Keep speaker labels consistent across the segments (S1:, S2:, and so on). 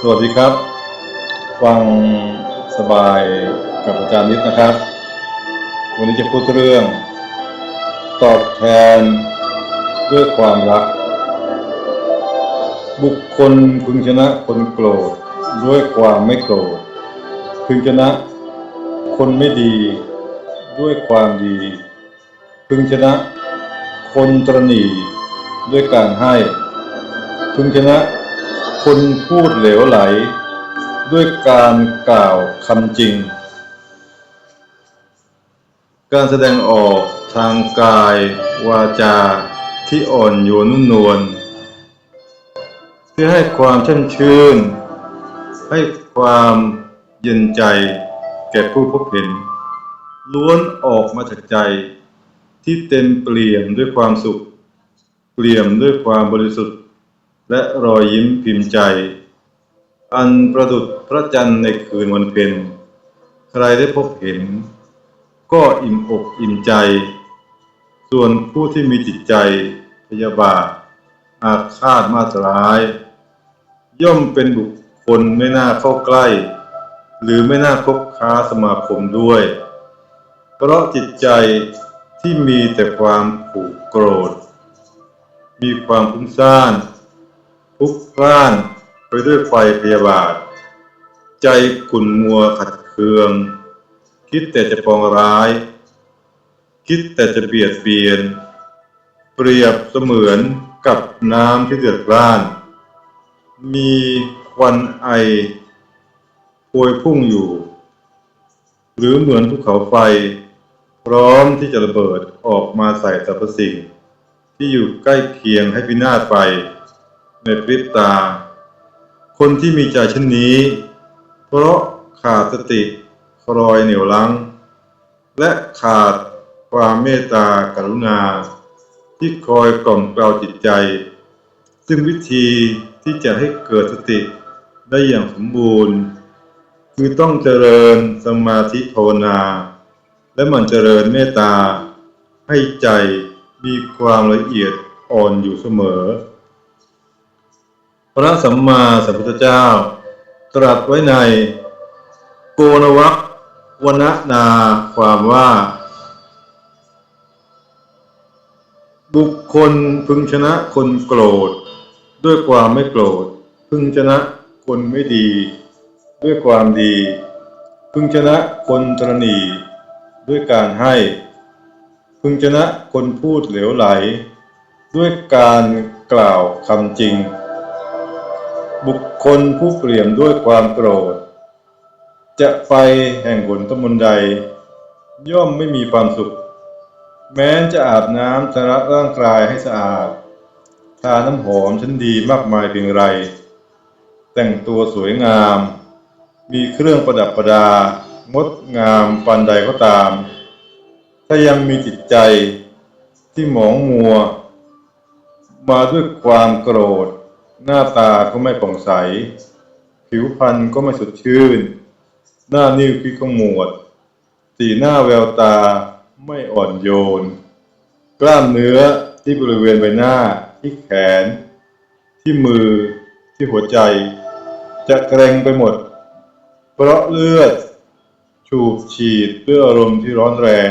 S1: สวัสดีครับ ฟังสบายกับอาจารย์นิดนะครับ วันนี้จะพูดเรื่อง ตอบแทนด้วยความรัก บุคคลพึงชนะคนโกรธด้วยความไม่โกรธพึงชนะ คนไม่ดีด้วยความดี พึงชนะ คนตรณีด้วยการให้ พึงชนะ คนพูดเหลวไหล ด้วยการกล่าวคำจริง การแสดงออกทางกายวาจาที่อ่อนโยนนุ่มนวลเพื่อให้ความช่ำชื่น ให้ความเย็นใจแก่ผู้พบเห็น ล้วนออกมาจากใจที่เต็มเปลี่ยมด้วยความสุข เปลี่ยมด้วยความบริสุทธิ์ และรอยยิ้มพิมพ์ใจ อันประดุจพระจันทร์ในคืนวันเพ็ญใครได้พบเห็น ก็อิ่มอกอิ่มใจ ส่วนผู้ที่มีจิตใจพยาบาทอาฆาตมาตร้าย ย่อมเป็นบุคคลไม่น่าเข้าใกล้ หรือไม่น่าคบค้าสมาคมด้วย เพราะจิตใจที่มีแต่ความผูกโกรธ มีความฟุ้งซ่าน ทุกข์พล่านไปด้วยไฟพยาบาท ใจขุ่นมัวขัดเคือง คิดแต่จะปองร้าย คิดแต่จะเบียดเบียน เปรียบเสมือนกับน้ำที่เดือดร้านมีควันไอพวยพุ่งอยู่ หรือเหมือนภูเขาไฟ พร้อมที่จะระเบิดออกมาใส่สรรพสิ่ง ที่อยู่ใกล้เคียงให้พินาศไป ในพริบตา คนที่มีใจเช่นนี้ เพราะขาดสติคลอยเหนี่ยวลัง และขาดความเมตตากรุณา ที่คอยกล่อมเกลาจิตใจ ซึ่งวิธีที่จะให้เกิดสติได้อย่างสมบูรณ์ คือต้องเจริญสมาธิภาวนา และมันเจริญเมตตาให้ใจมีความละเอียดอ่อนอยู่เสมอ พระสัมมาสัมพุทธเจ้า ตรัสไว้ในโกนวัควนนาความว่า บุคคลพึงชนะคนโกรธ ด้วยความไม่โกรธ พึงชนะคนไม่ดี ด้วยความดี พึงชนะคนตรณีด้วยการให้ พึงชนะคนพูดเหลวไหล ด้วยการกล่าวคำจริง คคลผู้เปลี่ยมด้วยความโกรธ จะไฟแห่งผลตมนใด ย่อมไม่มีความสุข แม้จะอาบน้ำชำระร่างกายให้สะอาด ทาน้ำหอมชั้นดีมากมายเพียงไร แต่งตัวสวยงาม มีเครื่องประดับประดา งดงามปานใดก็ตาม ถ้ายังมีจิตใจที่หมองมัว มาด้วยความโกรธ หน้าตาก็ไม่ผ่องใส ผิวพรรณก็ไม่สดชื่น หน้านิ้วคิ้วขมวด สีหน้าแววตาไม่อ่อนโยน กล้ามเนื้อที่บริเวณใบหน้าที่แขน ที่มือที่หัวใจ จะเกร็งไปหมด เพราะเลือดฉูบฉีดด้วยอารมณ์ที่ร้อนแรง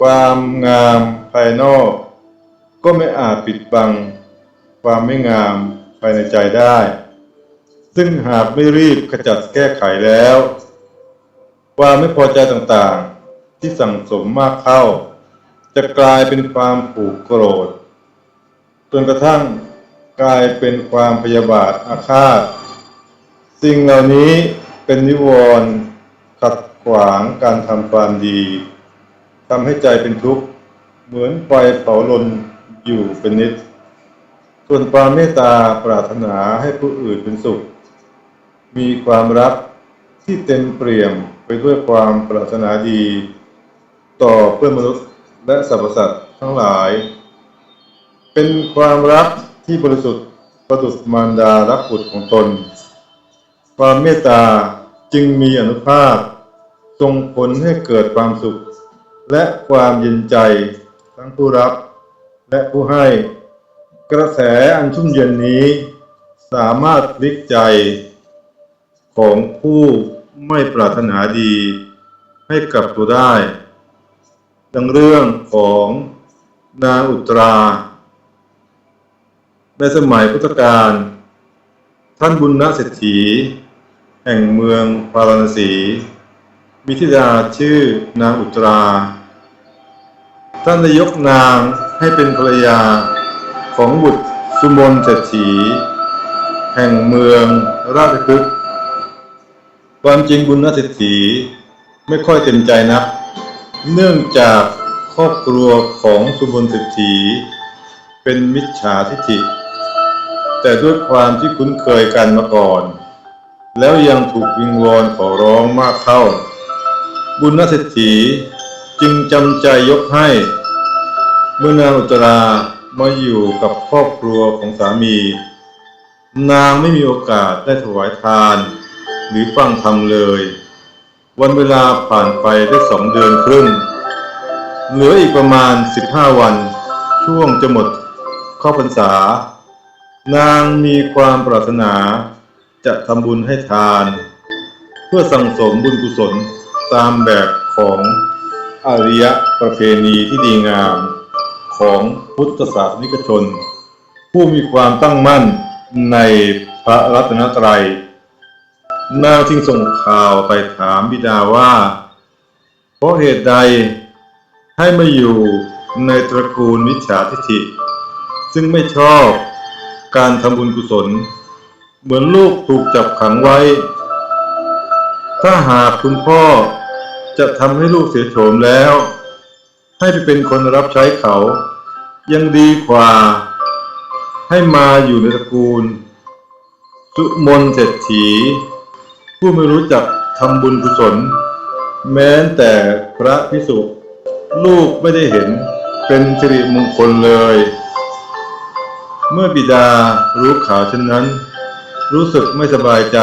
S1: ความงามภายนอก ก็ไม่อาจปิดบัง ความไม่งามภายในใจได้ ซึ่งหากไม่รีบขจัดแก้ไขแล้ว ความไม่พอใจต่างๆ ที่สั่งสมมากเข้า จะกลายเป็นความผูกโกรธจนกระทั่งกลายเป็นความพยาบาทอาฆาต สิ่งเหล่านี้เป็นนิวรณ์ขัดขวางการทำความดีทำให้ใจเป็นทุกข์ เหมือนไฟเผาลนอยู่เป็นนิด ส่วนความเมตตาปรารถนาให้ผู้อื่นเป็นสุข มีความรักที่เต็มเปี่ยมไปด้วยความปรารถนาดี ต่อเพื่อนมนุษย์และสรรพสัตว์ทั้งหลาย เป็นความรักที่บริสุทธิ์ประดุษมารดารักบุตรของตน ความเมตตาจึงมีอนุภาพส่งผลให้เกิดความสุข และความเย็นใจทั้งผู้รับและผู้ให้ กระแสอันชุ่มเย็นนี้ สามารถพลิกใจของผู้ไม่ปรารถนาดีให้กลับตัวได้ ดังเรื่องของนางอุตรา ในสมัยพุทธกาลท่านบุญนเศรษฐี แห่งเมืองพาราณสี มีธิดาชื่อนางอุตรา ท่านได้ยกนางให้เป็นภรรยา ของบุตรสุมนเศรษฐีแห่งเมืองราชคฤห์ความจริงบุญนเศรษฐีไม่ค่อยเต็มใจนัก เนื่องจากครอบครัวของสุมนเศรษฐีเป็นมิจฉาทิฐิ แต่ด้วยความที่คุ้นเคยกันมาก่อน แล้วยังถูกวิงวอนขอร้องมากเข้า บุญนเศรษฐีจึงจำใจยกให้ เมื่อนางอุตรา มาอยู่กับครอบครัวของสามี นางไม่มีโอกาสได้ถวายทาน หรือฟังธรรมเลย วันเวลาผ่านไปได้สองเดือนครึ่ง เหลืออีกประมาณสิบห้าวัน ช่วงจะหมดเข้าพรรษา นางมีความปรารถนาจะทำบุญให้ทาน เพื่อสั่งสมบุญกุศลตามแบบของอริยประเพณีที่ดีงาม ของพุทธศาสนิกชน ผู้มีความตั้งมั่นในพระรัตนตรัยนางจึงส่งข่าวไปถามบิดาว่า เพราะเหตุใดให้มาอยู่ในตระกูลมิจฉาทิฐิ ซึ่งไม่ชอบการทำบุญกุศล เหมือนลูกถูกจับขังไว้ ถ้าหากคุณพ่อจะทำให้ลูกเสียโฉมแล้ว ให้ไปเป็นคนรับใช้เขา ยังดีกว่า ให้มาอยู่ในตระกูล สุมนเศรษฐี ผู้ไม่รู้จักทำบุญกุศล แม้แต่พระพิสุลูกไม่ได้เห็นเป็นสิริมงคลเลย เมื่อบิดารู้ข่าวเช่นนั้น รู้สึกไม่สบายใจ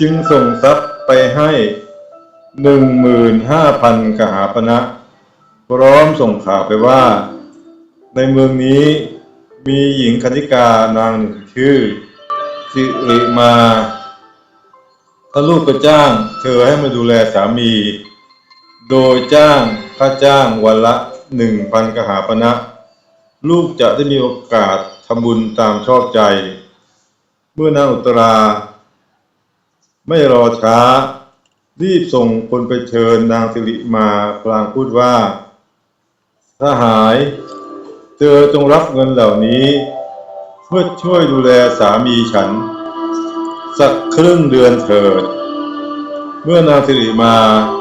S1: จึงส่งทรัพย์ไปให้หนึ่งหมื่นห้าพันกหาปณะ พร้อมส่งข่าวไปว่า ในเมืองนี้มีหญิงคณิกานางหนึ่งชื่อสิริมาถ้าลูกก็จ้าง เธอให้มาดูแลสามี โดยจ้างค่าจ้างวันละหนึ่งพันกหาปณะลูกจะได้มีโอกาสทำบุญตามชอบใจ เมื่อนางอุตรา ไม่รอช้า รีบส่งคนไปเชิญนางสิริมาพลางพูดว่า ถ้าหาย เธอจงรับเงินเหล่านี้ เพื่อช่วยดูแลสามีฉัน สักครึ่งเดือนเถิด เมื่อนางสิริมา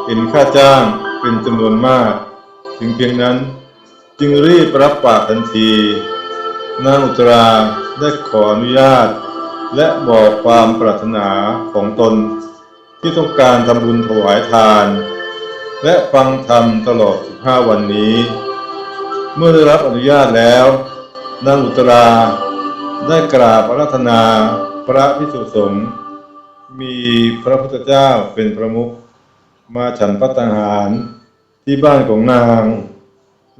S1: เห็นค่าจ้างเป็นจำนวนมาก ถึงเพียงนั้นจึงรีบรับปากทันที นางอุตราได้ขออนุญาต และบอกความปรารถนาของตน ที่ต้องการทำบุญถวายทาน และฟังธรรมตลอด 15 วันนี้ เมื่อได้รับอนุญาตแล้ว นางอุตราได้กราบอารัธนาพระพิสุสงฆ์มีพระพุทธเจ้าเป็นประมุขมาฉันพัตตาหารที่บ้านของนาง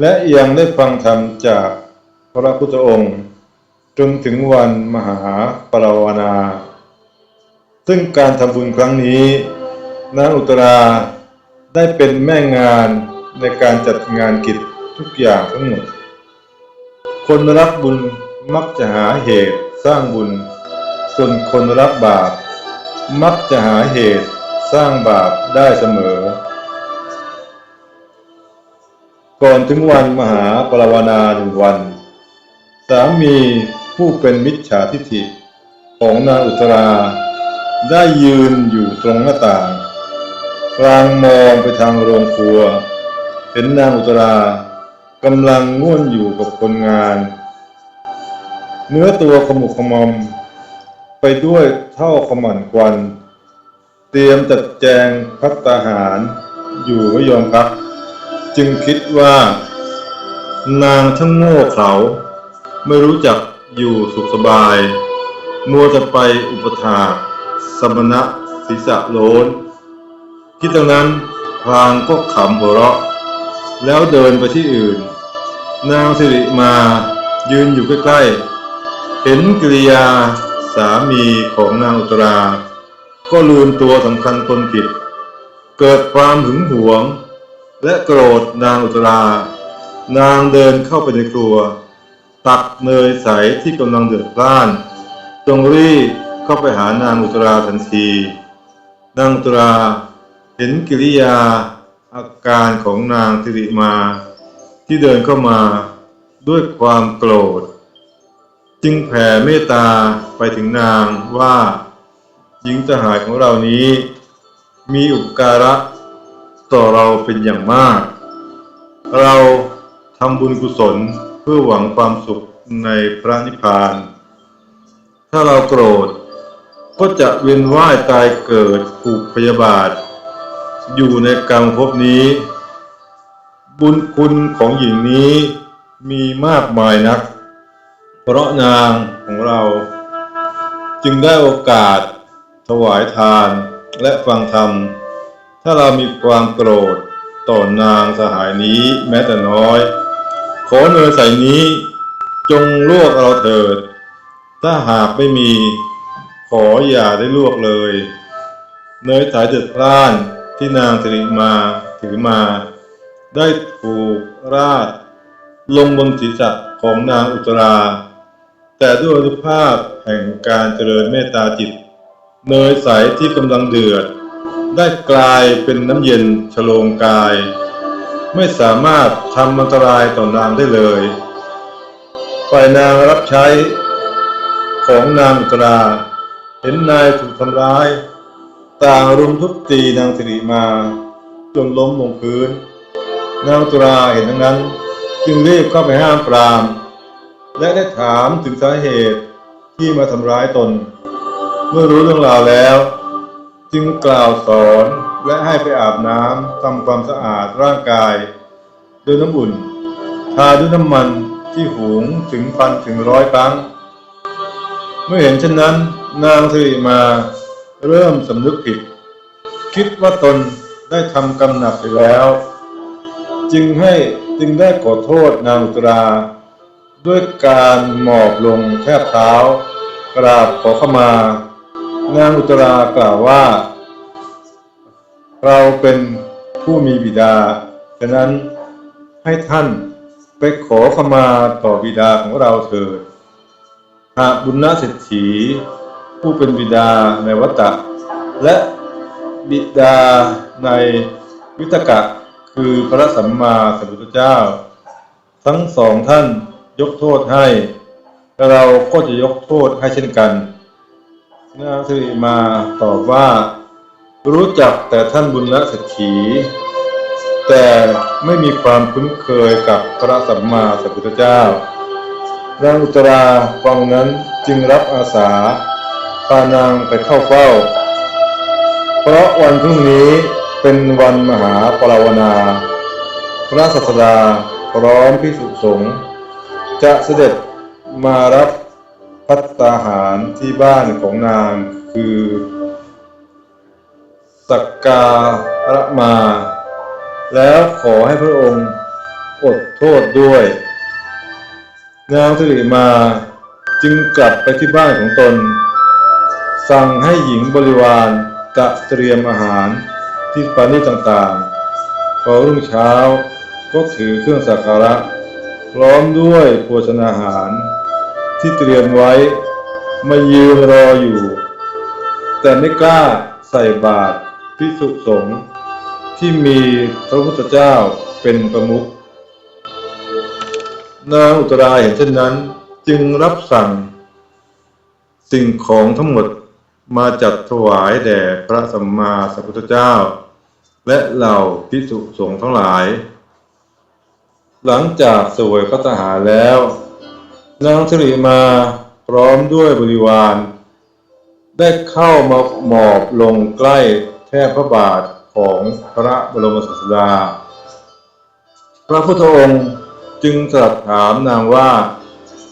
S1: และยังได้ฟังธรรมจากพระพุทธองค์ จนถึงวันมหาปราวนา ซึ่งการทำบุญครั้งนี้ นางอุตราได้เป็นแม่งานในการจัดงานกิจ ทุกอย่างทั้งหมด คนรักบุญมักจะหาเหตุสร้างบุญ ส่วนคนรับบาป มักจะหาเหตุสร้างบาปได้เสมอ ก่อนถึงวันมหาปราวนาหนึ่งวัน สามีผู้เป็นมิจฉาทิฐิของนางอุตราได้ยืนอยู่ตรงหน้าต่างพลางมองไปทางโรงครัว เห็นนางอุตรา กำลังง่วนอยู่กับคนงาน เนื้อตัวขมุกขมอม ไปด้วยเท่าขมันควัน เตรียมจัดแจงพัตหาร อยู่ไม่ยอมพัก จึงคิดว่า นางช่างโง่เขลาไม่รู้จักอยู่สุขสบาย มัวจะไปอุปถาสมณะศีรษะโลนคิดดังนั้นพางก็ขำหัวเราะ แล้วเดินไปที่อื่น นางสิริมายืนอยู่ใกล้ๆ เห็นกิริยาสามีของนางอุตรา ก็ลืมตัวสำคัญตนผิด เกิดความหึงหวง และโกรธนางอุตรา นางเดินเข้าไปในครัว ตักเนยใสที่กำลังเดือดพล่าน จงรีบเข้าไปหานางอุตราทันที นางอุตราเห็นกิริยาอาการของนางสิริมา ที่เดินเข้ามาด้วยความโกรธ จึงแผ่เมตตาไปถึงนางว่าหญิงสหายของเรานี้ มีอุปการะต่อเราเป็นอย่างมาก เราทำบุญกุศลเพื่อหวังความสุขในพระนิพพาน ถ้าเราโกรธก็จะเวียนว่ายตายเกิดผูกพยาบาท อยู่ในกรรมภพนี้ บุญคุณของหญิงนี้มีมากมายนัก เพราะนางของเรา จึงได้โอกาส ถวายทานและฟังธรรม ถ้าเรามีความโกรธต่อนางสหายนี้แม้แต่น้อย ขอเนยใส่นี้จงลวกเราเถิด ถ้าหากไม่มี ขออย่าได้ลวกเลย เนยสายเดือดพล่านที่นางสิริมาถือมา ได้ถูกราดลงบนศีรษะของนางอุตรา แต่ด้วยอนุภาพแห่งการเจริญเมตตาจิต เนยใสที่กำลังเดือด ได้กลายเป็นน้ำเย็นฉโลงกาย ไม่สามารถทำอันตรายต่อนางได้เลยฝ่ายนางรับใช้ของนางอุตรา เห็นนายถูกทำร้าย ต่างรุมทุบตีนางสิริมา จนล้มลงพื้น นางอุตราเห็นดังนั้น จึงรีบเข้าไปห้ามปราม และได้ถามถึงสาเหตุที่มาทำร้ายตน เมื่อรู้เรื่องราวแล้ว จึงกล่าวสอนและให้ไปอาบน้ำทำความสะอาดร่างกายด้วยน้ำอุ่น ทาด้วยน้ำมันที่หุงถึงพันถึงร้อยครั้ง เมื่อเห็นเช่นนั้น นางสิริมาเริ่มสำนึกผิด คิดว่าตนได้ทำกรรมหนักไปแล้ว จึงให้จึงได้ขอโทษนางอุตรา ด้วยการหมอบลงแทบเท้า กราบขอขมา นางอุตรากล่าวว่า เราเป็นผู้มีบิดา ฉะนั้นให้ท่านไปขอขมาต่อบิดาของเราเถิดหากบุญนาเศรษฐีผู้เป็นบิดาในวัตตะและบิดาในวิตกะ คือพระสัมมาสัมพุทธเจ้า ทั้งสองท่านยกโทษให้เราก็จะยกโทษให้เช่นกันนางสิริมาตอบว่า รู้จักแต่ท่านบุญณเศรษฐีแต่ไม่มีความคุ้นเคยกับพระสัมมาสัมพุทธเจ้านางอุตราฟังนั้นจึงรับอาสาพานางไปเข้าเฝ้า เพราะวันพรุ่งนี้ เป็นวันมหาปราวนาพระสัสดาพร้อมพิสุสงฆ์จะเสด็จมารับพัตตาหารที่บ้านของนางคือ สักการะมา แล้วขอให้พระองค์อดโทษด้วย นางสิริมาจึงกลับไปที่บ้านของตน สั่งให้หญิงบริวารจะเตรียมอาหาร ที่ปานีตต่างๆ พอรุ่งเช้าก็ถือเครื่องสักการะ พร้อมด้วยโภชนาอาหาร ที่เตรียมไว้มายืนรออยู่ แต่ไม่กล้าใส่บาตรพิสุสงฆ์ที่มีพระพุทธเจ้าเป็นประมุขนางอุตราเห็นเช่นนั้นจึงรับสั่ง สิ่งของทั้งหมดมาจัดถวายแด่พระสัมมาสัมพุทธเจ้า และเหล่าพิสุสงฆ์ทั้งหลาย หลังจากสวยพระทหารแล้ว นางสิริมาพร้อมด้วยบริวาร ได้เข้ามาหมอบลงใกล้แทบพระบาทของพระบรมศาสดา พระพุทธองค์จึงตรัสถามนางว่า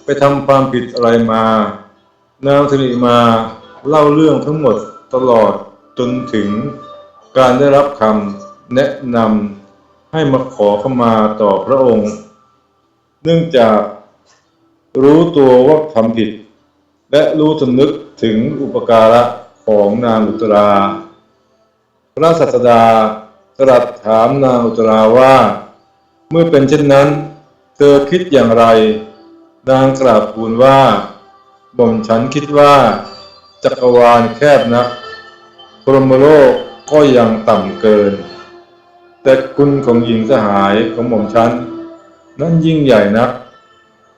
S1: ไปทำความผิดอะไรมา นางสิริมาเล่าเรื่องทั้งหมดตลอดจนถึง การได้รับคำแนะนำให้มาขอเข้ามาต่อพระองค์ เนื่องจากรู้ตัวว่าทำผิด และรู้สำนึกถึงอุปการะของนางอุตรา พระสัสดาตรัสถามนางอุตราว่า เมื่อเป็นเช่นนั้น เธอคิดอย่างไร นางกราบทูลว่าบ่มฉันคิดว่า จักรวาลแคบนักพรหมโลก ก็ยังต่ำเกิน แต่คุณของหญิงสหายของหม่อมฉันนั้นยิ่งใหญ่นัก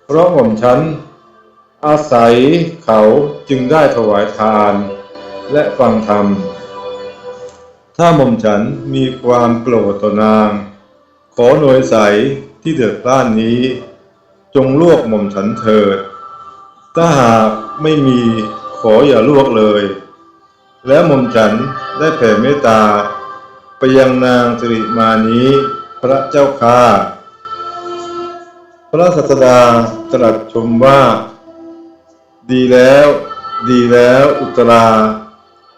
S1: เพราะหม่อมฉันอาศัยเขาจึงได้ถวายทานและฟังธรรม ถ้าหม่อมฉันมีความโกรธต่อนาง ขอหน่วยใสที่เดือดร้านนี้ จงลวกหม่อมฉันเถิด ถ้าหากไม่มีขออย่าลวกเลย และหม่อมฉันได้แผ่เมตตา ไปยังนางสิริมานี้พระเจ้าค่าพระสัสดาตรัสชมว่า ดีแล้ว ดีแล้วอุตรา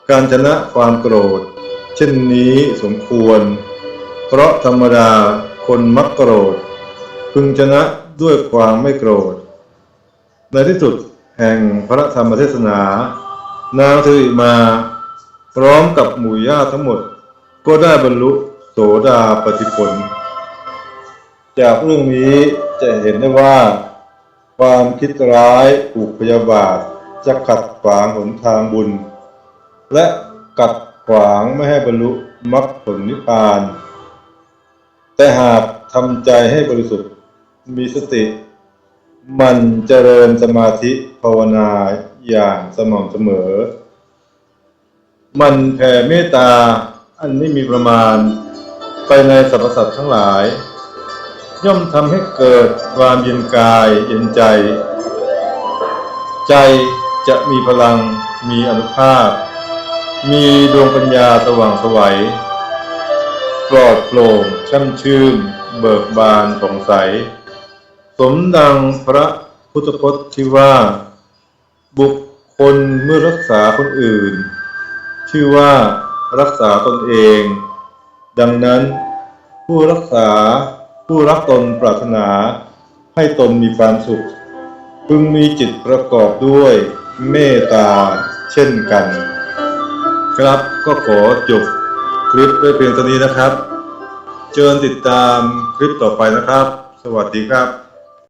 S1: การชนะความโกรธ เช่นนี้สมควร เพราะธรรมดาคนมักโกรธ พึงชนะด้วยความไม่โกรธ ในที่สุดแห่งพระธรรมเทศนา นางสิริมา พร้อมกับหมู่ญาติทั้งหมด ก็ได้บรรลุโสดาปฏิผล จากเรื่องนี้จะเห็นได้ว่า ความคิดร้ายผูกพยาบาทจะขัดขวางหนทางบุญ และกัดขวางไม่ให้บรรลุมรรคผลนิพพาน แต่หากทำใจให้บริสุทธิ์มีสติ มันเจริญสมาธิภาวนาอย่างสม่ำเสมอ มันแผ่เมตตาอันไม่มีประมาณ ไปในสรรพสัตว์ทั้งหลาย ย่อมทำให้เกิดความเย็นกายเย็นใจ ใจจะมีพลังมีอนุภาพ มีดวงปัญญาสว่างสวัยปลอดโปร่งช่ำชื่น เบิกบานผ่องใส สมดังพระพุทธพจน์ที่ว่า บุคคลเมื่อรักษาคนอื่น ชื่อว่ารักษาตนเอง ดังนั้น ผู้รักษาผู้รักตนปรารถนา ให้ตนมีความสุข พึงมีจิตประกอบด้วยเมตตาเช่นกัน ครับก็ขอจบคลิปไว้เพียงเท่านี้นะครับ เชิญติดตามคลิปต่อไปนะครับ สวัสดีครับ